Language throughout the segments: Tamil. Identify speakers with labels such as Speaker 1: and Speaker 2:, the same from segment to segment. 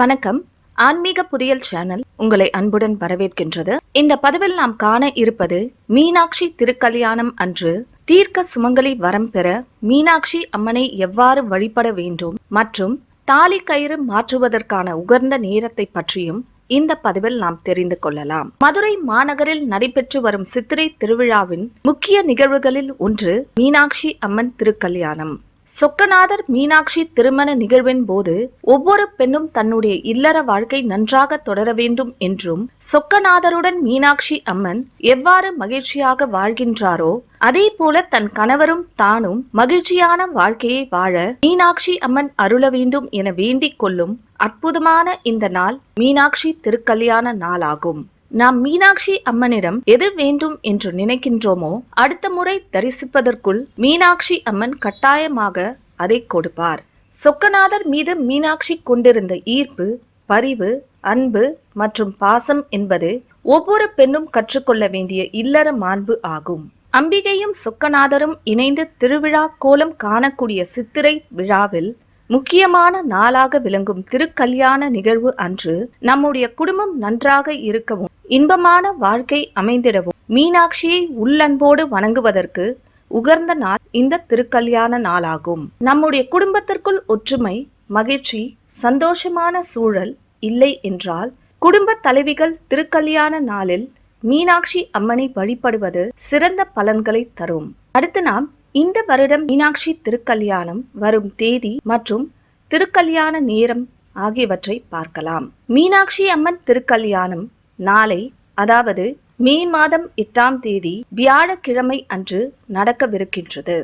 Speaker 1: வணக்கம். ஆன்மீக புதியல் சேனல் உங்களை அன்புடன் வரவேற்கின்றது. இந்த பதிவில் நாம் காண இருப்பது மீனாட்சி திருக்கல்யாணம் அன்று தீர்க்க சுமங்கலி வரம் பெற மீனாட்சி அம்மனை எவ்வாறு வழிபட வேண்டும் மற்றும் தாலி கயிறு மாற்றுவதற்கான உகர்ந்த நேரத்தை பற்றியும் இந்த பதிவில் நாம் தெரிந்து கொள்ளலாம். மதுரை மாநகரில் நடைபெற்று வரும் சித்திரை திருவிழாவின் முக்கிய நிகழ்வுகளில் ஒன்று மீனாட்சி அம்மன் திருக்கல்யாணம். சொக்கநாதர் மீனாட்சி திருமண நிகழ்வின் போது ஒவ்வொரு பெண்ணும் தன்னுடைய இல்லற வாழ்க்கை நன்றாக தொடர வேண்டும் என்றும் சொக்கநாதருடன் மீனாட்சி அம்மன் எவ்வாறு மகிழ்ச்சியாக வாழ்கின்றாரோ அதே போல தன் கணவரும் தானும் மகிழ்ச்சியான வாழ்க்கையை வாழ மீனாட்சி அம்மன் அருள வேண்டும் என வேண்டிக் கொள்ளும் அற்புதமான இந்த நாள் மீனாட்சி திருக்கல்யாண நாளாகும். நாம் மீனாட்சி அம்மனிடம் எது வேண்டும் என்று நினைக்கின்றோமோ அடுத்த முறை தரிசிப்பதற்குள் மீனாட்சி அம்மன் கட்டாயமாக அதை கொடுப்பார். சொக்கநாதர் மீது மீனாட்சி கொண்டிருந்த ஈர்ப்பு பரிவு அன்பு மற்றும் பாசம் என்பது ஒவ்வொரு பெண்ணும் கற்றுக்கொள்ள வேண்டிய இல்லற மாண்பு ஆகும். அம்பிகையும் சொக்கநாதரும் இணைந்து திருவிழா கோலம் காணக்கூடிய சித்திரை விழாவில் முக்கியமான நாளாக விளங்கும் திருக்கல்யாண நிகழ்வு அன்று நம்முடைய குடும்பம் நன்றாக இருக்கவும் இன்பமான வாழ்க்கை அமைந்திடவும் மீனாட்சியை உள்ளன்போடு வணங்குவதற்கு உகர்ந்த நாள் இந்த திருக்கல்யாண நாளாகும். நம்முடைய குடும்பத்திற்குள் ஒற்றுமை மகிழ்ச்சி சந்தோஷமான சூழல் இல்லை என்றால் குடும்ப தலைவிகள் திருக்கல்யாண நாளில் மீனாட்சி அம்மனை வழிபடுவது சிறந்த பலன்களை தரும். அடுத்து நாம் இந்த வருடம் மீனாட்சி திருக்கல்யாணம் வரும் தேதி மற்றும் திருக்கல்யாண நேரம் ஆகியவற்றை பார்க்கலாம். மீனாட்சி அம்மன் திருக்கல்யாணம் நாளை அதாவது மே மாதம் எட்டாம் தேதி வியாழக்கிழமை அன்று நடக்கவிருக்கின்றது.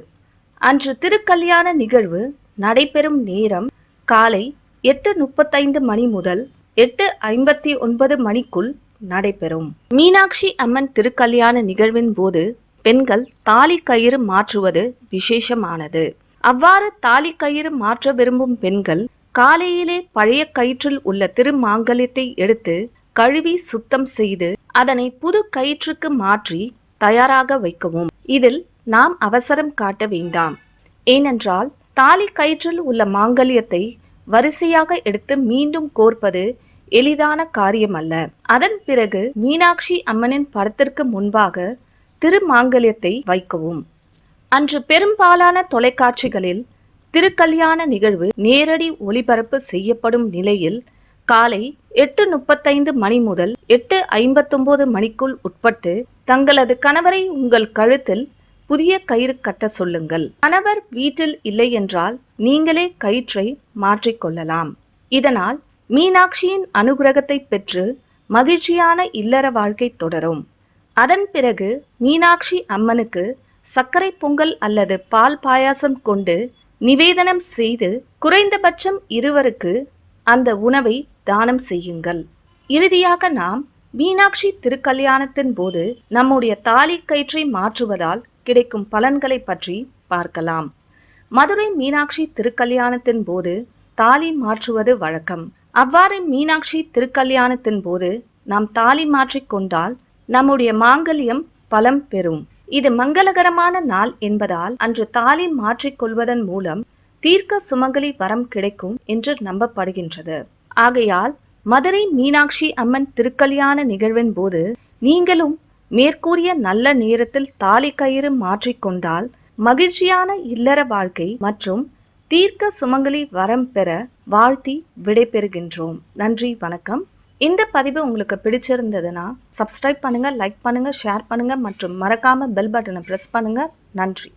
Speaker 1: அன்று திருக்கல்யாண நிகழ்வு நடைபெறும் நேரம் காலை எட்டு முப்பத்தைந்து மணி முதல் எட்டு ஐம்பத்தி ஒன்பது மணிக்குள் நடைபெறும். மீனாட்சி அம்மன் திருக்கல்யாண நிகழ்வின் போது பெண்கள் தாலி கயிறு மாற்றுவது விசேஷமானது. அவ்வாறு தாலி கயிறு மாற்ற விரும்பும் பெண்கள் காலையிலே பழைய கயிற்றில் உள்ள திருமாங்கல்யத்தை எடுத்து கழுவி சுத்தம் செய்து அதனை புது கயிற்றுக்கு மாற்றி தயாராக வைக்கவும். இதில் நாம் அவசரம் காட்ட வேண்டாம். ஏனென்றால் தாலி கயிற்றில் உள்ள மாங்கல்யத்தை வரிசையாக எடுத்து மீண்டும் கோர்ப்பது எளிதான காரியமல்ல. அதன் பிறகு மீனாட்சி அம்மனின் படத்திற்கு முன்பாக திருமாங்கல்யத்தை வைக்கவும். அன்று பெரும்பாலான தொலைக்காட்சிகளில் திருக்கல்யாண நிகழ்வு நேரடி ஒளிபரப்பு செய்யப்படும் நிலையில் காலை எட்டு முப்பத்தைந்து மணி முதல் எட்டு ஐம்பத்தொன்பது மணிக்குள் உட்பட்டு தங்களது கணவரை உங்கள் கழுத்தில் புதிய கயிறு கட்ட சொல்லுங்கள். கணவர் வீட்டில் இல்லை என்றால் நீங்களே கயிற்றை மாற்றிக்கொள்ளலாம் இதனால் மீனாட்சியின் அனுகிரகத்தை பெற்று மகிழ்ச்சியான இல்லற வாழ்க்கை தொடரும். அதன் பிறகு மீனாட்சி அம்மனுக்கு சர்க்கரை பொங்கல் அல்லது பால் பாயாசம் கொண்டு நிவேதனம் செய்து குறைந்தபட்சம் இருவருக்கு அந்த உணவை தானம் செய்யுங்கள். இறுதியாக நாம் மீனாட்சி திருக்கல்யாணத்தின் போது நம்முடைய தாலி கயிற்றை மாற்றுவதால் கிடைக்கும் பலன்களை பற்றி பார்க்கலாம். மதுரை மீனாட்சி திருக்கல்யாணத்தின் போது தாலி மாற்றுவது வழக்கம். அவ்வாறு மீனாட்சி திருக்கல்யாணத்தின் போது நாம் தாலி மாற்றிக்கொண்டால் நம்முடைய மாங்கல்யம் பலம் பெறும். இது மங்களகரமான நாள் என்பதால் அன்று தாலி மாற்றிக்கொள்வதன் மூலம் தீர்க்க சுமங்கலி வரம் கிடைக்கும் என்று நம்பப்படுகின்றது. ஆகையால் மதுரை மீனாட்சி அம்மன் திருக்கல்யாண நிகழ்வின் போது நீங்களும் மேற்கூறிய நல்ல நேரத்தில் தாலி கயிறு மாற்றிக்கொண்டால் மகிழ்ச்சியான இல்லற வாழ்க்கை மற்றும் தீர்க்க சுமங்கலி வரம் பெற வாழ்த்தி விடைபெறுகின்றோம். நன்றி வணக்கம். இந்த பதிவு உங்களுக்கு பிடிச்சிருந்ததுன்னா சப்ஸ்கிரைப் பண்ணுங்க லைக் பண்ணுங்க ஷேர் பண்ணுங்க மற்றும் மறக்காம பெல் பட்டனை ப்ரெஸ் பண்ணுங்க. நன்றி.